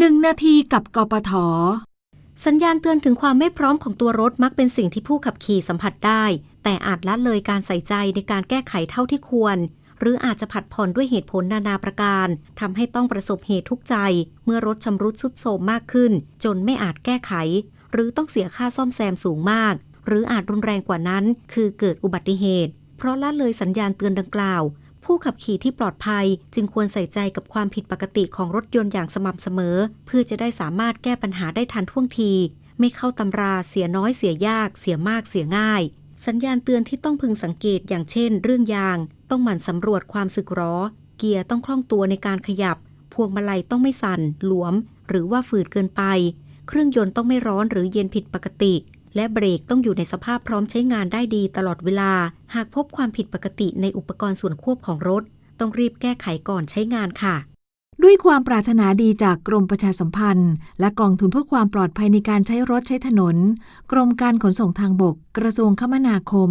1นาทีกับกปท สัญญาณเตือนถึงความไม่พร้อมของตัวรถมักเป็นสิ่งที่ผู้ขับขี่สัมผัสได้ แต่อาจละเลยการใส่ใจในการแก้ไขเท่าที่ควร หรืออาจจะผัดผ่อนด้วยเหตุผลนานาประการทำให้ต้องประสบเหตุทุกข์ใจ เมื่อรถชำรุดทรุดโทรมมากขึ้น จนไม่อาจแก้ไข หรือต้องเสียค่าซ่อมแซมสูงมาก หรืออาจรุนแรงกว่านั้น คือเกิดอุบัติเหตุ เพราะละเลยสัญญาณเตือนดังกล่าว ผู้ขับขี่ที่ปลอดภัยจึงควรใส่ใจกับความผิดปกติของรถยนต์อย่างสม่ำเสมอ เพื่อจะได้สามารถแก้ปัญหาได้ทันท่วงที ไม่เข้าตำราเสียน้อยเสียยาก เสียมากเสียง่าย สัญญาณเตือนที่ต้องพึงสังเกตอย่างเช่น เรื่องยาง ต้องหมั่นสำรวจความสึกหรอ เกียร์ต้องคล่องตัวในการขยับ พวงมาลัยต้องไม่สั่น หลวม หรือว่าฝืดเกินไป เครื่องยนต์ต้องไม่ร้อนหรือเย็นผิดปกติ และเบรกต้องอยู่ในสภาพพร้อมใช้งานได้ดีตลอดเวลา หากพบความผิดปกติในอุปกรณ์ส่วนควบของรถ ต้องรีบแก้ไขก่อนใช้งานค่ะ ด้วยความปรารถนาดีจากกรมประชาสัมพันธ์ และกองทุนเพื่อความปลอดภัยในการใช้รถใช้ถนน กรมการขนส่งทางบก กระทรวงคมนาคม